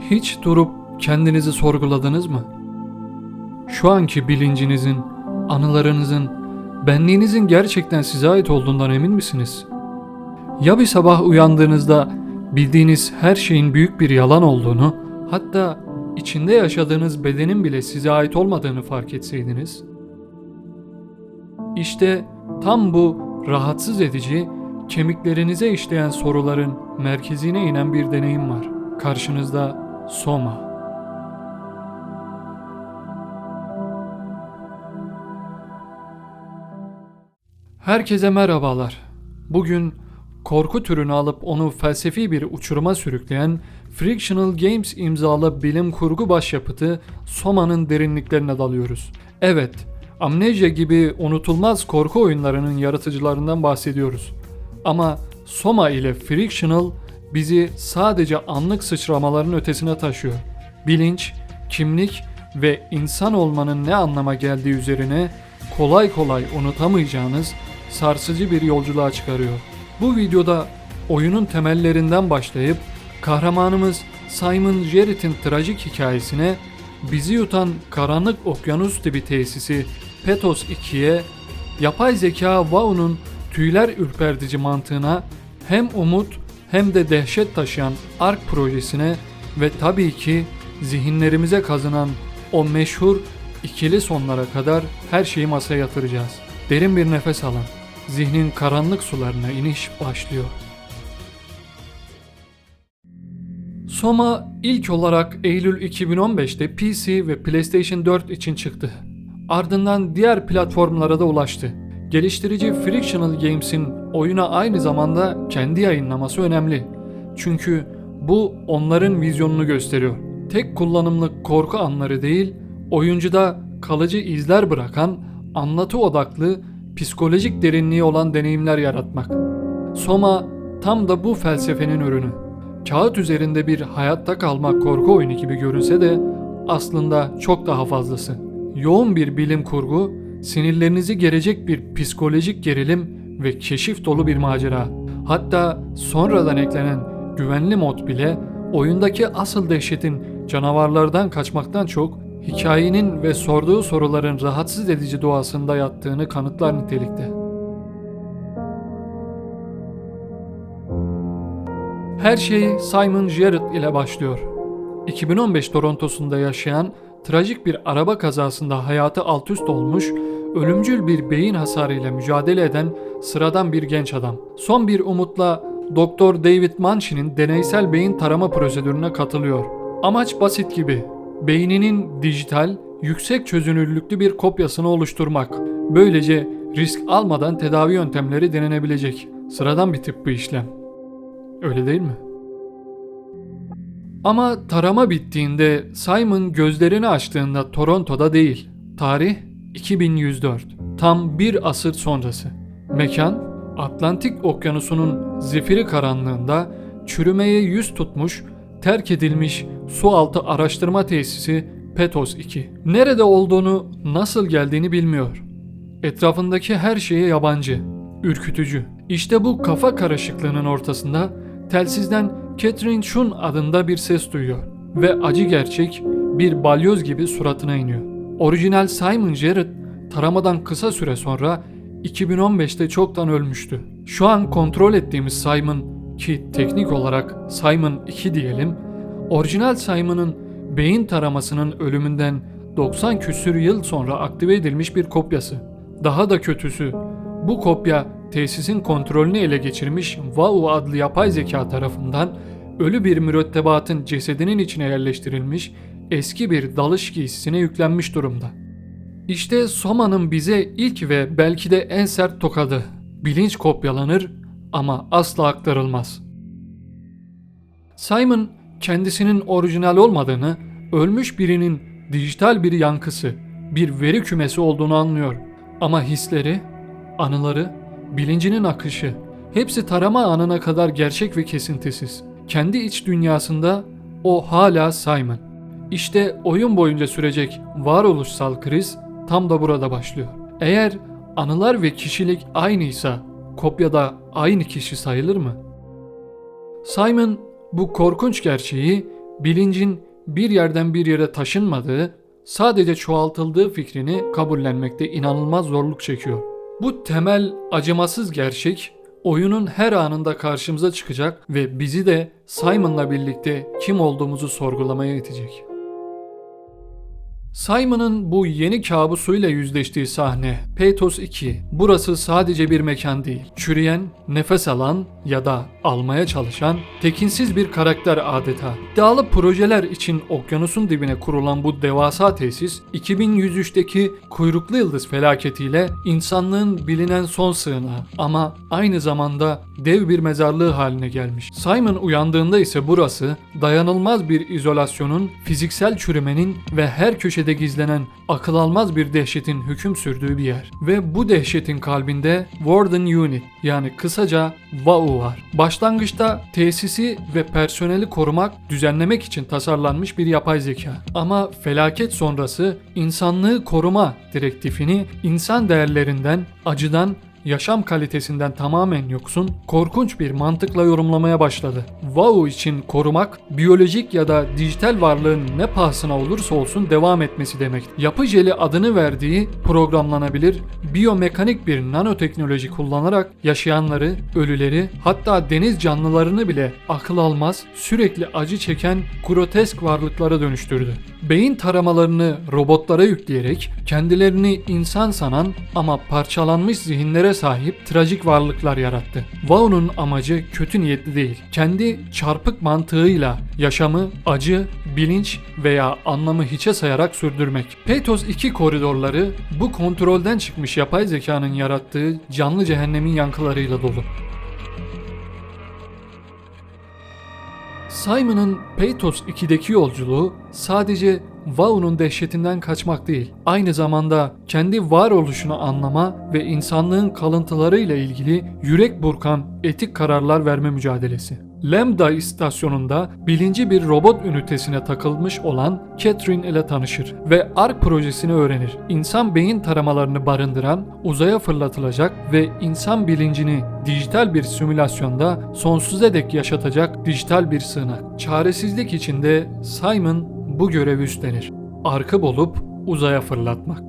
Hiç durup kendinizi sorguladınız mı? Şu anki bilincinizin, anılarınızın, benliğinizin gerçekten size ait olduğundan emin misiniz? Ya bir sabah uyandığınızda bildiğiniz her şeyin büyük bir yalan olduğunu, hatta içinde yaşadığınız bedenin bile size ait olmadığını fark etseydiniz? İşte tam bu rahatsız edici, kemiklerinize işleyen soruların merkezine inen bir deneyim var. Karşınızda Soma. Herkese merhabalar. Bugün korku türünü alıp onu felsefi bir uçuruma sürükleyen Frictional Games imzalı bilim kurgu başyapıtı Soma'nın derinliklerine dalıyoruz. Evet, Amnesia gibi unutulmaz korku oyunlarının yaratıcılarından bahsediyoruz. Ama Soma ile Frictional bizi sadece anlık sıçramaların ötesine taşıyor. Bilinç, kimlik ve insan olmanın ne anlama geldiği üzerine kolay kolay unutamayacağınız sarsıcı bir yolculuğa çıkarıyor. Bu videoda oyunun temellerinden başlayıp kahramanımız Simon Jarrett'in trajik hikayesine bizi yutan karanlık okyanus tipi tesisi Petos 2'ye yapay zeka WoW'nun tüyler ürpertici mantığına hem umut hem de dehşet taşıyan ARK projesine ve tabii ki zihinlerimize kazınan o meşhur ikili sonlara kadar her şeyi masaya yatıracağız. Derin bir nefes alın. Zihnin karanlık sularına iniş başlıyor. Soma ilk olarak Eylül 2015'te PC ve PlayStation 4 için çıktı. Ardından diğer platformlara da ulaştı. Geliştirici Frictional Games'in oyuna aynı zamanda kendi yayınlaması önemli. Çünkü bu onların vizyonunu gösteriyor. Tek kullanımlık korku anları değil, oyuncuda kalıcı izler bırakan, anlatı odaklı, psikolojik derinliği olan deneyimler yaratmak. Soma tam da bu felsefenin ürünü. Kağıt üzerinde bir hayatta kalmak korku oyunu gibi görünse de aslında çok daha fazlası. Yoğun bir bilim kurgu, sinirlerinizi gerecek bir psikolojik gerilim ve keşif dolu bir macera. Hatta sonradan eklenen güvenli mod bile oyundaki asıl dehşetin canavarlardan kaçmaktan çok hikayenin ve sorduğu soruların rahatsız edici doğasında yattığını kanıtlar nitelikte. Her şey Simon Jarrett ile başlıyor. 2015 Toronto'sunda yaşayan trajik bir araba kazasında hayatı alt üst olmuş, ölümcül bir beyin hasarıyla mücadele eden sıradan bir genç adam. Son bir umutla Doktor David Manchin'in deneysel beyin tarama prosedürüne katılıyor. Amaç basit gibi. Beyninin dijital, yüksek çözünürlüklü bir kopyasını oluşturmak. Böylece risk almadan tedavi yöntemleri denenebilecek. Sıradan bir tıbbi işlem. Öyle değil mi? Ama tarama bittiğinde Simon gözlerini açtığında Toronto'da değil. Tarih 2104. Tam bir asır sonrası. Mekan Atlantik Okyanusu'nun zifiri karanlığında çürümeye yüz tutmuş, terk edilmiş su altı araştırma tesisi Petos 2. Nerede olduğunu, nasıl geldiğini bilmiyor. Etrafındaki her şeye yabancı, ürkütücü. İşte bu kafa karışıklığının ortasında telsizden Catherine Shun adında bir ses duyuyor ve acı gerçek bir balyoz gibi suratına iniyor. Orijinal Simon Jarrett taramadan kısa süre sonra 2015'te çoktan ölmüştü. Şu an kontrol ettiğimiz Simon ki teknik olarak Simon 2 diyelim, orijinal Simon'ın beyin taramasının ölümünden 90 küsür yıl sonra aktive edilmiş bir kopyası. Daha da kötüsü, bu kopya tesisin kontrolünü ele geçirmiş Vau adlı yapay zeka tarafından ölü bir mürettebatın cesedinin içine yerleştirilmiş eski bir dalış giysisine yüklenmiş durumda. İşte Soma'nın bize ilk ve belki de en sert tokadı. Bilinç kopyalanır ama asla aktarılmaz. Simon kendisinin orijinal olmadığını, ölmüş birinin dijital bir yankısı, bir veri kümesi olduğunu anlıyor. Ama hisleri, anıları, bilincinin akışı hepsi tarama anına kadar gerçek ve kesintisiz. Kendi iç dünyasında o hala Simon. İşte oyun boyunca sürecek varoluşsal kriz tam da burada başlıyor. Eğer anılar ve kişilik aynıysa kopyada aynı kişi sayılır mı? Simon bu korkunç gerçeği bilincin bir yerden bir yere taşınmadığı, sadece çoğaltıldığı fikrini kabullenmekte inanılmaz zorluk çekiyor. Bu temel acımasız gerçek oyunun her anında karşımıza çıkacak ve bizi de Simon'la birlikte kim olduğumuzu sorgulamaya itecek. Simon'ın bu yeni kabusuyla yüzleştiği sahne Peytos 2. Burası sadece bir mekan değil. Çürüyen, nefes alan ya da almaya çalışan tekinsiz bir karakter adeta. İddialı projeler için okyanusun dibine kurulan bu devasa tesis 2103'teki kuyruklu yıldız felaketiyle insanlığın bilinen son sığınağı ama aynı zamanda dev bir mezarlığı haline gelmiş. Simon uyandığında ise burası dayanılmaz bir izolasyonun, fiziksel çürümenin ve her köşede gizlenen akıl almaz bir dehşetin hüküm sürdüğü bir yer. Ve bu dehşetin kalbinde Warden Unit yani kısaca WAU var. Başlangıçta tesisi ve personeli korumak, düzenlemek için tasarlanmış bir yapay zeka. Ama felaket sonrası insanlığı koruma direktifini insan değerlerinden, acıdan yaşam kalitesinden tamamen yoksun, korkunç bir mantıkla yorumlamaya başladı. WoW için korumak, biyolojik ya da dijital varlığın ne pahasına olursa olsun devam etmesi demek. Yapı jeli adını verdiği programlanabilir, biyomekanik bir nanoteknoloji kullanarak yaşayanları, ölüleri, hatta deniz canlılarını bile akıl almaz, sürekli acı çeken grotesk varlıklara dönüştürdü. Beyin taramalarını robotlara yükleyerek kendilerini insan sanan ama parçalanmış zihinlere sahip trajik varlıklar yarattı. Vaughn'un amacı kötü niyetli değil. Kendi çarpık mantığıyla yaşamı acı, bilinç veya anlamı hiçe sayarak sürdürmek. Peytos 2 koridorları bu kontrolden çıkmış yapay zekanın yarattığı canlı cehennemin yankılarıyla dolu. Simon'ın Peytos 2'deki yolculuğu sadece Vaun'un dehşetinden kaçmak değil, aynı zamanda kendi varoluşunu anlama ve insanlığın kalıntılarıyla ilgili yürek burkan etik kararlar verme mücadelesi. Lambda istasyonunda bilinci bir robot ünitesine takılmış olan Catherine ile tanışır ve ARK projesini öğrenir. İnsan beyin taramalarını barındıran, uzaya fırlatılacak ve insan bilincini dijital bir simülasyonda sonsuza dek yaşatacak dijital bir sığınak. Çaresizlik içinde Simon bu görevi üstlenir. Arkı bulup uzaya fırlatmak.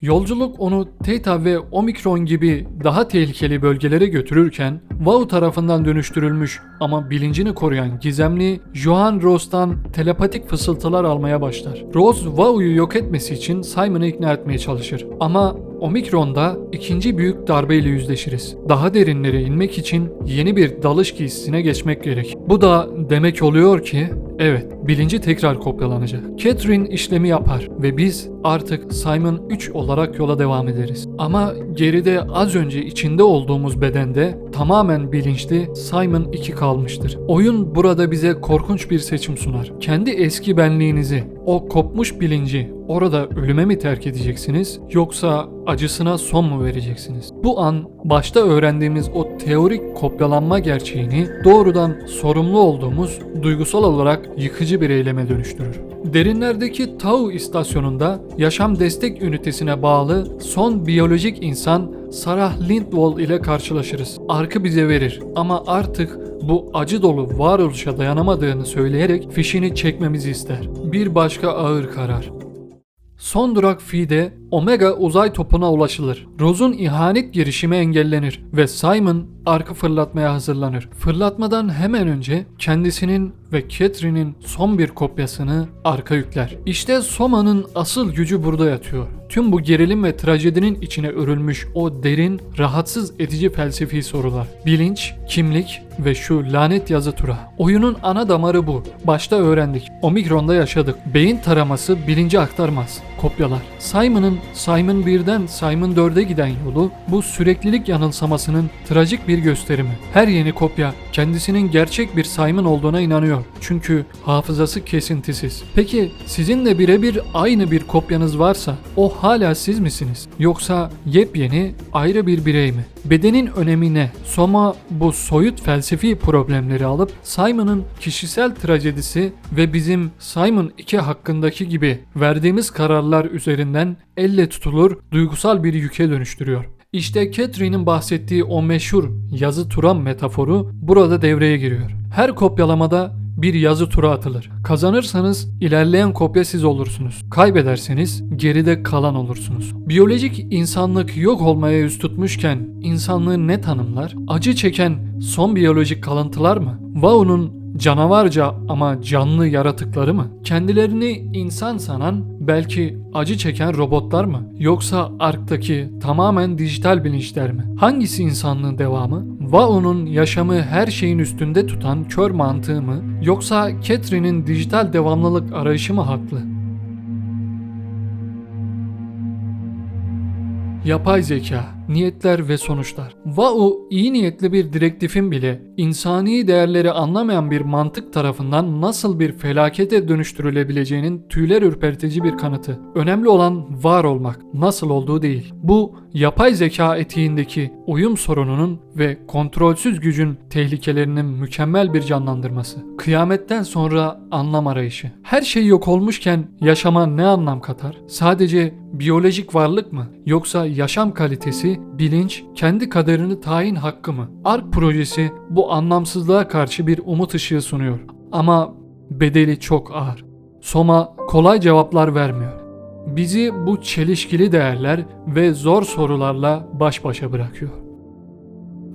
Yolculuk onu Theta ve Omikron gibi daha tehlikeli bölgelere götürürken Vau tarafından dönüştürülmüş ama bilincini koruyan gizemli Johan Rose'dan telepatik fısıltılar almaya başlar. Rose Vau'yu yok etmesi için Simon'ı ikna etmeye çalışır ama Omikron'da ikinci büyük darbeyle yüzleşiriz. Daha derinlere inmek için yeni bir dalış giysisine geçmek gerek. Bu da demek oluyor ki evet bilinci tekrar kopyalanacak. Catherine işlemi yapar ve biz artık Simon 3 olarak yola devam ederiz. Ama geride az önce içinde olduğumuz bedende tamamen bilinçli Simon 2 kalmıştır. Oyun burada bize korkunç bir seçim sunar. Kendi eski benliğinizi, o kopmuş bilinci orada ölüme mi terk edeceksiniz yoksa acısına son mu vereceksiniz? Bu an başta öğrendiğimiz o teorik kopyalanma gerçeğini doğrudan sorumlu olduğumuz duygusal olarak yıkıcı bir eyleme dönüştürür. Derinlerdeki Tau istasyonunda yaşam destek ünitesine bağlı son biyolojik insan Sarah Lindwall ile karşılaşırız. Arkı bize verir ama artık bu acı dolu varoluşa dayanamadığını söyleyerek fişini çekmemizi ister. Bir başka ağır karar. Son durak Fi'de Omega uzay topuna ulaşılır. Rose'un ihanet girişimi engellenir ve Simon arka fırlatmaya hazırlanır. Fırlatmadan hemen önce kendisinin ve Catherine'in son bir kopyasını arka yükler. İşte Soma'nın asıl gücü burada yatıyor. Tüm bu gerilim ve trajedinin içine örülmüş o derin, rahatsız edici felsefi sorular. Bilinç, kimlik ve şu lanet yazı tura. Oyunun ana damarı bu. Başta öğrendik. Omikron'da yaşadık. Beyin taraması bilinci aktarmaz. Kopyalar. Simon'ın Simon 1'den Simon 4'e giden yolu bu süreklilik yanılsamasının trajik bir gösterimi. Her yeni kopya kendisinin gerçek bir Simon olduğuna inanıyor. Çünkü hafızası kesintisiz. Peki sizin de birebir aynı bir kopyanız varsa o hala siz misiniz? Yoksa yepyeni ayrı bir birey mi? Bedenin önemi ne? Soma bu soyut felsefi problemleri alıp Simon'ın kişisel trajedisi ve bizim Simon 2 hakkındaki gibi verdiğimiz kararlar üzerinden elle tutulur duygusal bir yüke dönüştürüyor. İşte Catherine'in bahsettiği o meşhur yazı turan metaforu burada devreye giriyor. Her kopyalamada bir yazı tura atılır. Kazanırsanız ilerleyen kopya siz olursunuz. Kaybederseniz geride kalan olursunuz. Biyolojik insanlık yok olmaya yüz tutmuşken insanlığı ne tanımlar? Acı çeken son biyolojik kalıntılar mı? Vau'nun canavarca ama canlı yaratıkları mı? Kendilerini insan sanan belki acı çeken robotlar mı? Yoksa Ark'taki tamamen dijital bilinçler mi? Hangisi insanlığın devamı? Vau'nun yaşamı her şeyin üstünde tutan kör mantığı mı? Yoksa Catherine'in dijital devamlılık arayışı mı haklı? Yapay zeka, niyetler ve sonuçlar. Vau iyi niyetli bir direktifin bile insani değerleri anlamayan bir mantık tarafından nasıl bir felakete dönüştürülebileceğinin tüyler ürpertici bir kanıtı. Önemli olan var olmak, nasıl olduğu değil. Bu yapay zeka etiğindeki uyum sorununun ve kontrolsüz gücün tehlikelerinin mükemmel bir canlandırması. Kıyametten sonra anlam arayışı. Her şey yok olmuşken yaşama ne anlam katar? Sadece biyolojik varlık mı? Yoksa yaşam kalitesi, bilinç, kendi kaderini tayin hakkı mı? ARK projesi bu anlamsızlığa karşı bir umut ışığı sunuyor. Ama bedeli çok ağır. Soma kolay cevaplar vermiyor. Bizi bu çelişkili değerler ve zor sorularla baş başa bırakıyor.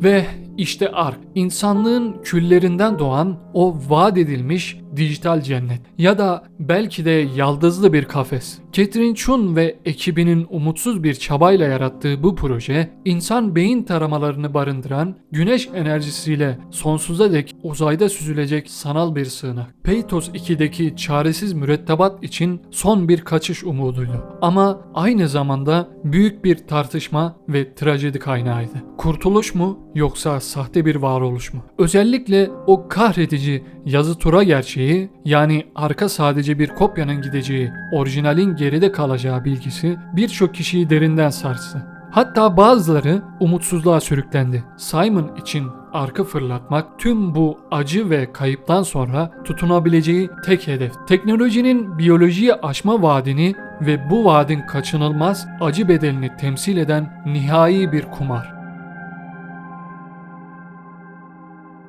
Ve işte Ark, insanlığın küllerinden doğan o vaat edilmiş dijital cennet ya da belki de yaldızlı bir kafes. Catherine Chun ve ekibinin umutsuz bir çabayla yarattığı bu proje, insan beyin taramalarını barındıran güneş enerjisiyle sonsuza dek uzayda süzülecek sanal bir sığınak. Peytos 2'deki çaresiz mürettebat için son bir kaçış umuduydu. Ama aynı zamanda büyük bir tartışma ve trajedi kaynağıydı. Kurtuluş mu yoksa sahte bir varoluş mu? Özellikle o kahredici yazı tura gerçeği yani arka sadece bir kopyanın gideceği, orijinalin geride kalacağı bilgisi birçok kişiyi derinden sarstı. Hatta bazıları umutsuzluğa sürüklendi. Simon için arka fırlatmak tüm bu acı ve kayıptan sonra tutunabileceği tek hedef. Teknolojinin biyolojiyi aşma vaadini ve bu vaadin kaçınılmaz acı bedelini temsil eden nihai bir kumar.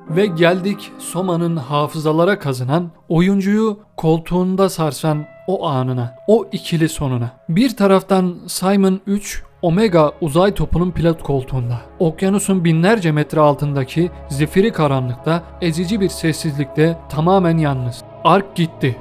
Ve geldik Soma'nın hafızalara kazınan, oyuncuyu koltuğunda sarsan o anına, o ikili sonuna. Bir taraftan Simon 3 Omega uzay topunun pilot koltuğunda. Okyanusun binlerce metre altındaki zifiri karanlıkta ezici bir sessizlikte tamamen yalnız. Ark gitti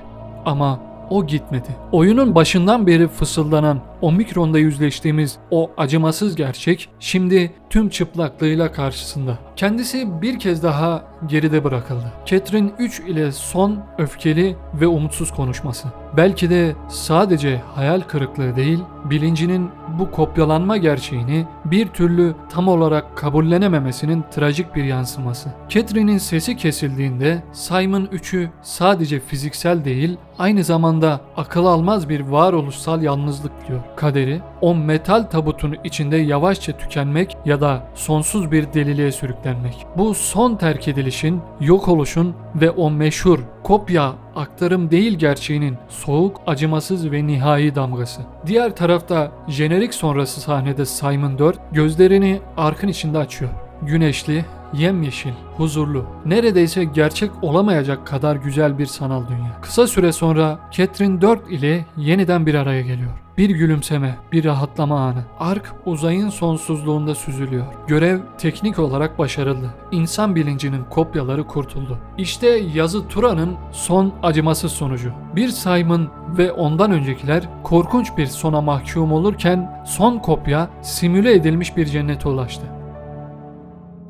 ama o gitmedi. Oyunun başından beri fısıldanan o mikronda yüzleştiğimiz o acımasız gerçek şimdi tüm çıplaklığıyla karşısında. Kendisi bir kez daha geride bırakıldı. Catherine 3 ile son öfkeli ve umutsuz konuşması. Belki de sadece hayal kırıklığı değil, bilincinin bu kopyalanma gerçeğini bir türlü tam olarak kabullenememesinin trajik bir yansıması. Catherine'in sesi kesildiğinde Simon 3'ü sadece fiziksel değil, aynı zamanda akıl almaz bir varoluşsal yalnızlık diyor. Kaderi o metal tabutun içinde yavaşça tükenmek ya da sonsuz bir deliliğe sürüklenmek. Bu son terk edilişin, yok oluşun ve o meşhur kopya aktarım değil gerçeğinin soğuk, acımasız ve nihai damgası. Diğer tarafta jenerik sonrası sahnede Simon 4 gözlerini arkın içinde açıyor. Güneşli, yemyeşil, huzurlu, neredeyse gerçek olamayacak kadar güzel bir sanal dünya. Kısa süre sonra Catherine 4 ile yeniden bir araya geliyor. Bir gülümseme, bir rahatlama anı. Ark uzayın sonsuzluğunda süzülüyor. Görev teknik olarak başarılı. İnsan bilincinin kopyaları kurtuldu. İşte yazı Tura'nın son acımasız sonucu. Bir Simon ve ondan öncekiler korkunç bir sona mahkum olurken son kopya simüle edilmiş bir cennete ulaştı.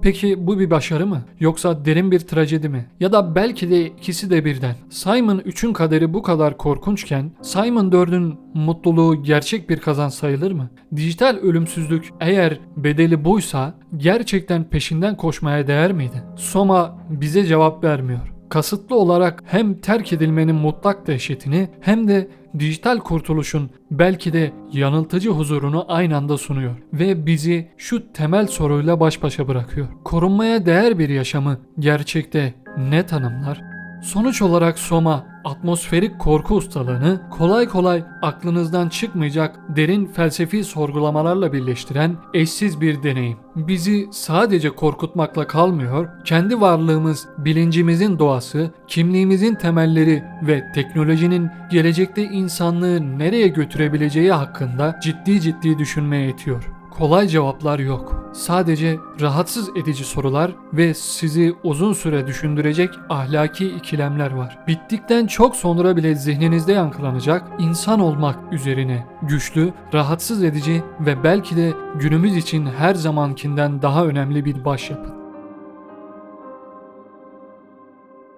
Peki bu bir başarı mı? Yoksa derin bir trajedi mi? Ya da belki de ikisi de birden. Simon 3'ün kaderi bu kadar korkunçken Simon 4'ün mutluluğu gerçek bir kazanç sayılır mı? Dijital ölümsüzlük eğer bedeli buysa gerçekten peşinden koşmaya değer miydi? Soma bize cevap vermiyor kasıtlı olarak hem terk edilmenin mutlak dehşetini hem de dijital kurtuluşun belki de yanıltıcı huzurunu aynı anda sunuyor ve bizi şu temel soruyla baş başa bırakıyor. Korunmaya değer bir yaşamı gerçekte ne tanımlar? Sonuç olarak Soma atmosferik korku ustalığını kolay kolay aklınızdan çıkmayacak derin felsefi sorgulamalarla birleştiren eşsiz bir deneyim. Bizi sadece korkutmakla kalmıyor, kendi varlığımız, bilincimizin doğası, kimliğimizin temelleri ve teknolojinin gelecekte insanlığı nereye götürebileceği hakkında ciddi ciddi düşünmeye itiyor. Kolay cevaplar yok. Sadece rahatsız edici sorular ve sizi uzun süre düşündürecek ahlaki ikilemler var. Bittikten çok sonra bile zihninizde yankılanacak insan olmak üzerine güçlü, rahatsız edici ve belki de günümüz için her zamankinden daha önemli bir başyapıt.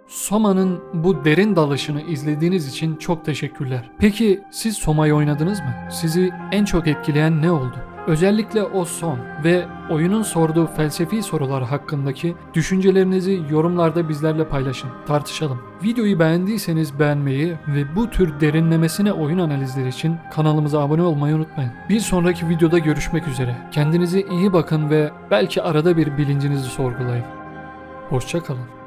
Soma'nın bu derin dalışını izlediğiniz için çok teşekkürler. Peki siz Soma'yı oynadınız mı? Sizi en çok etkileyen ne oldu? Özellikle o son ve oyunun sorduğu felsefi sorular hakkındaki düşüncelerinizi yorumlarda bizlerle paylaşın, tartışalım. Videoyu beğendiyseniz beğenmeyi ve bu tür derinlemesine oyun analizleri için kanalımıza abone olmayı unutmayın. Bir sonraki videoda görüşmek üzere. Kendinize iyi bakın ve belki arada bir bilincinizi sorgulayın. Hoşçakalın.